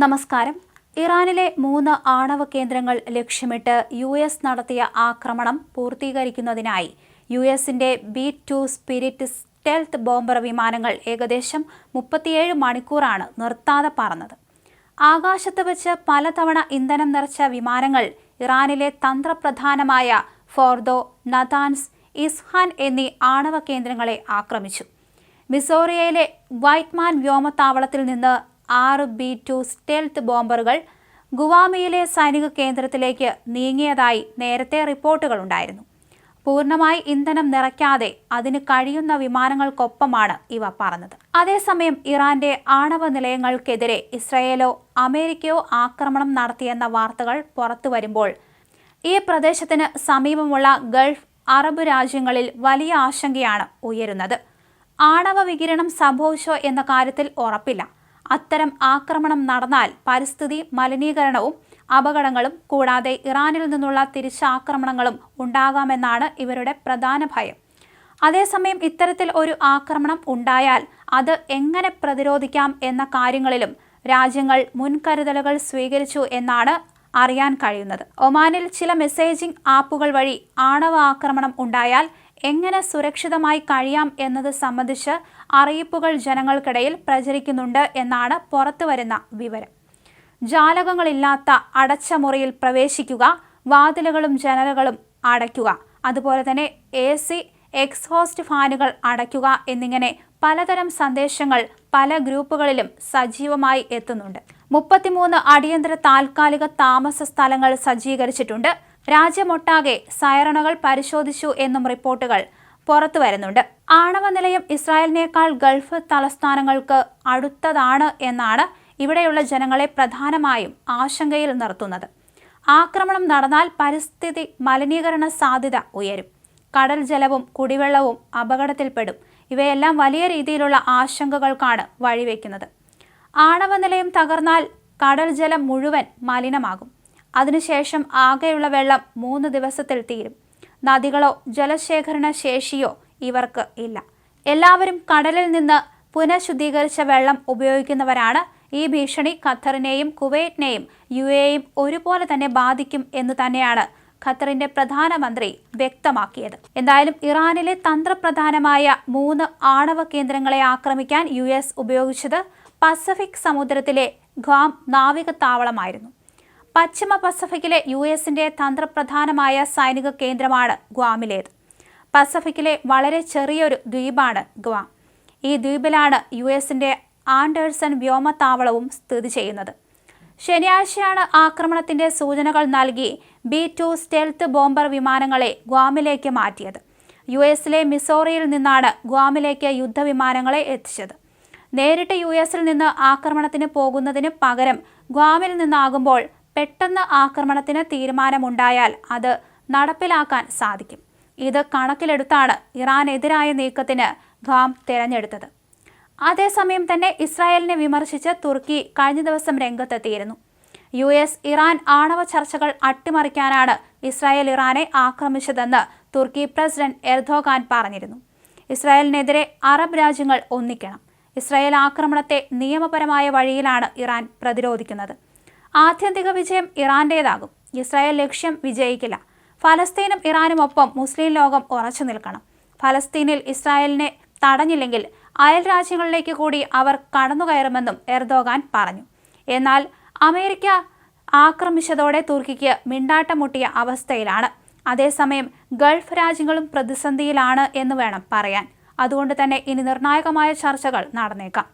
നമസ്കാരം. ഇറാനിലെ മൂന്ന് ആണവ കേന്ദ്രങ്ങൾ ലക്ഷ്യമിട്ട് യു എസ് നടത്തിയ ആക്രമണം പൂർത്തീകരിക്കുന്നതിനായി യു എസിന്റെ B two spirit stealth bomber വിമാനങ്ങൾ ഏകദേശം മുപ്പത്തിയേഴ് മണിക്കൂറാണ് നിർത്താതെ പറന്നത്. ആകാശത്ത് വെച്ച് പലതവണ ഇന്ധനം നിറച്ച വിമാനങ്ങൾ ഇറാനിലെ തന്ത്രപ്രധാനമായ ഫോർദോ നദാൻസ് ഇസ്ഹാൻ എന്നീ ആണവ കേന്ദ്രങ്ങളെ ആക്രമിച്ചു. മിസോറിയയിലെ വൈറ്റ്മാൻ വ്യോമത്താവളത്തിൽ നിന്ന് ആറ് ബി ടു സ്റ്റെൽത്ത് ബോംബറുകൾ ഗുവാമിയിലെ സൈനിക കേന്ദ്രത്തിലേക്ക് നീങ്ങിയതായി നേരത്തെ റിപ്പോർട്ടുകൾ ഉണ്ടായിരുന്നു. പൂർണമായി ഇന്ധനം നിറയ്ക്കാതെ അതിന് കഴിയുന്ന വിമാനങ്ങൾക്കൊപ്പമാണ് ഇവ പറന്നത്. അതേസമയം ഇറാന്റെ ആണവ നിലയങ്ങൾക്കെതിരെ ഇസ്രയേലോ അമേരിക്കയോ ആക്രമണം നടത്തിയെന്ന വാർത്തകൾ പുറത്തു വരുമ്പോൾ ഈ പ്രദേശത്തിന് സമീപമുള്ള ഗൾഫ് അറബ് രാജ്യങ്ങളിൽ വലിയ ആശങ്കയാണ് ഉയരുന്നത്. ആണവ വികിരണം സംഭവിച്ചോ എന്ന കാര്യത്തിൽ ഉറപ്പില്ല. അത്തരം ആക്രമണം നടന്നാൽ പരിസ്ഥിതി മലിനീകരണവും അപകടങ്ങളും കൂടാതെ ഇറാനിൽ നിന്നുള്ള തിരിച്ചാക്രമണങ്ങളും ഉണ്ടാകാമെന്നാണ് ഇവരുടെ പ്രധാന ഭയം. അതേസമയം ഇത്തരത്തിൽ ഒരു ആക്രമണം ഉണ്ടായാൽ അത് എങ്ങനെ പ്രതിരോധിക്കാം എന്ന കാര്യങ്ങളിലും രാജ്യങ്ങൾ മുൻകരുതലുകൾ സ്വീകരിച്ചു എന്നാണ് അറിയാൻ കഴിയുന്നത്. ഒമാനിൽ ചില മെസ്സേജിംഗ് ആപ്പുകൾ വഴി ആണവ ആക്രമണം ഉണ്ടായാൽ എങ്ങനെ സുരക്ഷിതമായി കഴിയാം എന്നത് സംബന്ധിച്ച് അറിയിപ്പുകൾ ജനങ്ങൾക്കിടയിൽ പ്രചരിക്കുന്നുണ്ട് എന്നാണ് പുറത്തുവരുന്ന വിവരം. ജാലകങ്ങളില്ലാത്ത അടച്ച മുറിയിൽ പ്രവേശിക്കുക വാതിലുകളും ജനലുകളും അടയ്ക്കുക അതുപോലെ തന്നെ എ സി എക്സ്ഹോസ്റ്റ് ഫാനുകൾ അടയ്ക്കുക എന്നിങ്ങനെ പലതരം സന്ദേശങ്ങൾ പല ഗ്രൂപ്പുകളിലും സജീവമായി എത്തുന്നുണ്ട്. മുപ്പത്തിമൂന്ന് അടിയന്തര താൽക്കാലിക താമസ സ്ഥലങ്ങൾ സജ്ജീകരിച്ചിട്ടുണ്ട്. രാജ്യമൊട്ടാകെ സൈറണുകൾ പരിശോധിച്ചു എന്നും റിപ്പോർട്ടുകൾ പുറത്തു വരുന്നുണ്ട്. ആണവ നിലയം ഇസ്രായേലിനേക്കാൾ ഗൾഫ് തലസ്ഥാനങ്ങൾക്ക് അടുത്തതാണ് എന്നാണ് ഇവിടെയുള്ള ജനങ്ങളെ പ്രധാനമായും ആശങ്കയിൽ നിർത്തുന്നത്. ആക്രമണം നടന്നാൽ പരിസ്ഥിതി മലിനീകരണ സാധ്യത ഉയരും. കടൽ ജലവും കുടിവെള്ളവും അപകടത്തിൽപ്പെടും. ഇവയെല്ലാം വലിയ രീതിയിലുള്ള ആശങ്കകൾക്കാണ് വഴിവെക്കുന്നത്. ആണവ നിലയം തകർന്നാൽ കടൽ ജലം മുഴുവൻ മലിനമാകും. അതിനുശേഷം ആകെയുള്ള വെള്ളം മൂന്ന് ദിവസത്തിൽ തീരും. നദികളോ ജലശേഖരണ ശേഷിയോ ഇവർക്ക് ഇല്ല. എല്ലാവരും കടലിൽ നിന്ന് പുനഃശുദ്ധീകരിച്ച വെള്ളം ഉപയോഗിക്കുന്നവരാണ്. ഈ ഭീഷണി ഖത്തറിനെയും കുവൈറ്റിനെയും യു എയും ഒരുപോലെ തന്നെ ബാധിക്കും എന്ന് തന്നെയാണ് ഖത്തറിന്റെ പ്രധാനമന്ത്രി വ്യക്തമാക്കിയത്. എന്തായാലും ഇറാനിലെ തന്ത്രപ്രധാനമായ മൂന്ന് ആണവ കേന്ദ്രങ്ങളെ ആക്രമിക്കാൻ യു എസ് ഉപയോഗിച്ചത് പസഫിക് സമുദ്രത്തിലെ ഖാം നാവിക താവളമായിരുന്നു പശ്ചിമ പസഫിക്കിലെ യു എസിന്റെ തന്ത്രപ്രധാനമായ സൈനിക കേന്ദ്രമാണ് ഗ്വാമിലേത്. പസഫിക്കിലെ വളരെ ചെറിയൊരു ദ്വീപാണ് ഗ്വാം. ഈ ദ്വീപിലാണ് യു എസിന്റെ ആൻഡേഴ്സൺ വ്യോമത്താവളവും സ്ഥിതി ചെയ്യുന്നത്. ശനിയാഴ്ചയാണ് ആക്രമണത്തിന്റെ സൂചനകൾ നൽകി ബി ടു സ്റ്റെൽത്ത് ബോംബർ വിമാനങ്ങളെ ഗ്വാമിലേക്ക് മാറ്റിയത്. യു എസിലെ മിസോറിയിൽ നിന്നാണ് ഗ്വാമിലേക്ക് യുദ്ധവിമാനങ്ങളെ എത്തിച്ചത്. നേരിട്ട് യു എസിൽ നിന്ന് ആക്രമണത്തിന് പോകുന്നതിന് പകരം ഗ്വാമിൽ നിന്നാകുമ്പോൾ പെട്ടെന്ന് ആക്രമണത്തിന് തീരുമാനമുണ്ടായാൽ അത് നടപ്പിലാക്കാൻ സാധിക്കും. ഇത് കണക്കിലെടുത്താണ് ഇറാനെതിരായ നീക്കത്തിന് ഖാം തിരഞ്ഞെടുത്തത്. അതേസമയം തന്നെ ഇസ്രായേലിനെ വിമർശിച്ച് തുർക്കി കഴിഞ്ഞ ദിവസം രംഗത്തെത്തിയിരുന്നു. യു എസ് ഇറാൻ ആണവ ചർച്ചകൾ അട്ടിമറിക്കാനാണ് ഇസ്രായേൽ ഇറാനെ ആക്രമിച്ചതെന്ന് തുർക്കി പ്രസിഡന്റ് എർദോഗാൻ പറഞ്ഞിരുന്നു. ഇസ്രായേലിനെതിരെ അറബ് രാജ്യങ്ങൾ ഒന്നിക്കണം. ഇസ്രായേൽ ആക്രമണത്തെ നിയമപരമായ വഴിയിലാണ് ഇറാൻ പ്രതിരോധിക്കുന്നത്. ആത്യന്തിക വിജയം ഇറാന്റേതാകും. ഇസ്രായേൽ ലക്ഷ്യം വിജയിക്കില്ല. ഫലസ്തീനും ഇറാനും ഒപ്പം മുസ്ലിം ലോകം ഉറച്ചു നിൽക്കണം. ഫലസ്തീനിൽ ഇസ്രായേലിനെ തടഞ്ഞില്ലെങ്കിൽ അയൽ രാജ്യങ്ങളിലേക്ക് കൂടി അവർ കടന്നുകയറുമെന്നും എർദോഗാൻ പറഞ്ഞു. എന്നാൽ അമേരിക്ക ആക്രമിച്ചതോടെ തുർക്കിക്ക് മിണ്ടാട്ടം മുട്ടിയ അവസ്ഥയിലാണ്. അതേസമയം ഗൾഫ് രാജ്യങ്ങളും പ്രതിസന്ധിയിലാണ് എന്ന് വേണം പറയാൻ. അതുകൊണ്ട് തന്നെ ഇനി നിർണായകമായ ചർച്ചകൾ നടന്നേക്കാം.